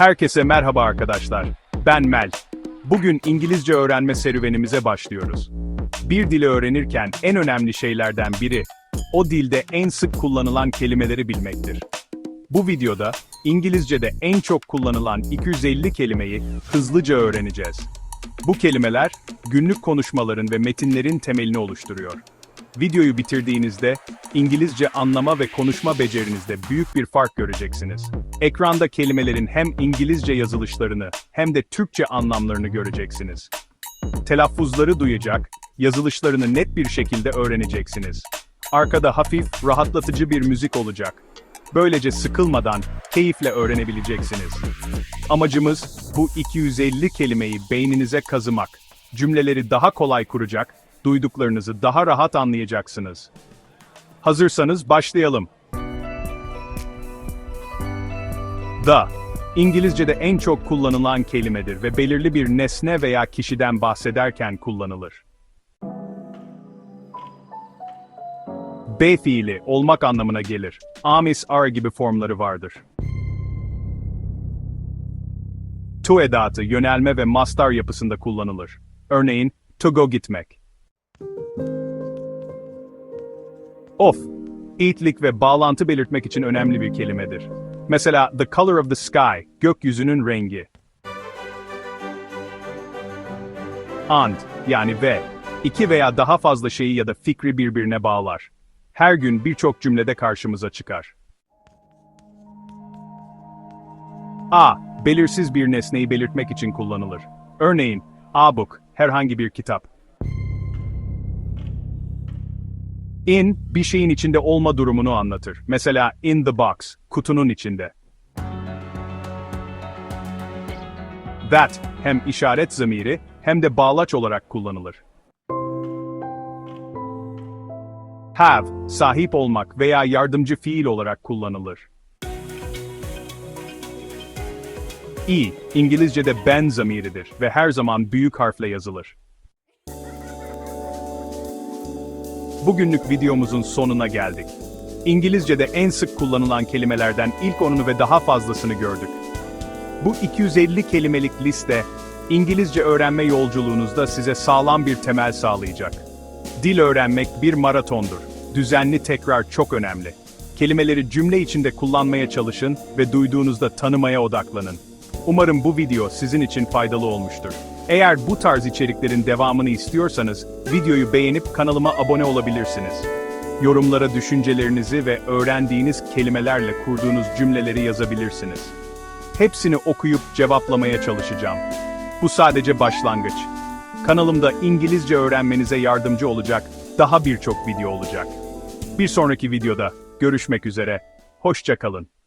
Herkese merhaba arkadaşlar. Ben Mel. Bugün İngilizce öğrenme serüvenimize başlıyoruz. Bir dili öğrenirken en önemli şeylerden biri, o dilde en sık kullanılan kelimeleri bilmektir. Bu videoda İngilizce'de en çok kullanılan 250 kelimeyi hızlıca öğreneceğiz. Bu kelimeler günlük konuşmaların ve metinlerin temelini oluşturuyor. Videoyu bitirdiğinizde İngilizce anlama ve konuşma becerinizde büyük bir fark göreceksiniz. Ekranda kelimelerin hem İngilizce yazılışlarını hem de Türkçe anlamlarını göreceksiniz. Telaffuzları duyacak, yazılışlarını net bir şekilde öğreneceksiniz. Arkada hafif, rahatlatıcı bir müzik olacak. Böylece sıkılmadan, keyifle öğrenebileceksiniz. Amacımız bu 250 kelimeyi beyninize kazımak. Cümleleri daha kolay kuracak, duyduklarınızı daha rahat anlayacaksınız. Hazırsanız başlayalım. The, İngilizce'de en çok kullanılan kelimedir ve belirli bir nesne veya kişiden bahsederken kullanılır. B fiili olmak anlamına gelir. Amis are gibi formları vardır. To edatı yönelme ve mastar yapısında kullanılır. Örneğin, to go gitmek. Of, eğitlik ve bağlantı belirtmek için önemli bir kelimedir. Mesela, the color of the sky, gökyüzünün rengi. And, yani ve, iki veya daha fazla şeyi ya da fikri birbirine bağlar. Her gün birçok cümlede karşımıza çıkar. A, belirsiz bir nesneyi belirtmek için kullanılır. Örneğin, a book, herhangi bir kitap. In, bir şeyin içinde olma durumunu anlatır. Mesela, in the box, kutunun içinde. That, hem işaret zamiri, hem de bağlaç olarak kullanılır. Have, sahip olmak veya yardımcı fiil olarak kullanılır. E, İngilizce'de ben zamiridir ve her zaman büyük harfle yazılır. Bugünlük videomuzun sonuna geldik. İngilizce'de en sık kullanılan kelimelerden ilk onunu ve daha fazlasını gördük. Bu 250 kelimelik liste, İngilizce öğrenme yolculuğunuzda size sağlam bir temel sağlayacak. Dil öğrenmek bir maratondur. Düzenli tekrar çok önemli. Kelimeleri cümle içinde kullanmaya çalışın ve duyduğunuzda tanımaya odaklanın. Umarım bu video sizin için faydalı olmuştur. Eğer bu tarz içeriklerin devamını istiyorsanız, videoyu beğenip kanalıma abone olabilirsiniz. Yorumlara düşüncelerinizi ve öğrendiğiniz kelimelerle kurduğunuz cümleleri yazabilirsiniz. Hepsini okuyup cevaplamaya çalışacağım. Bu sadece başlangıç. Kanalımda İngilizce öğrenmenize yardımcı olacak daha birçok video olacak. Bir sonraki videoda görüşmek üzere. Hoşça kalın.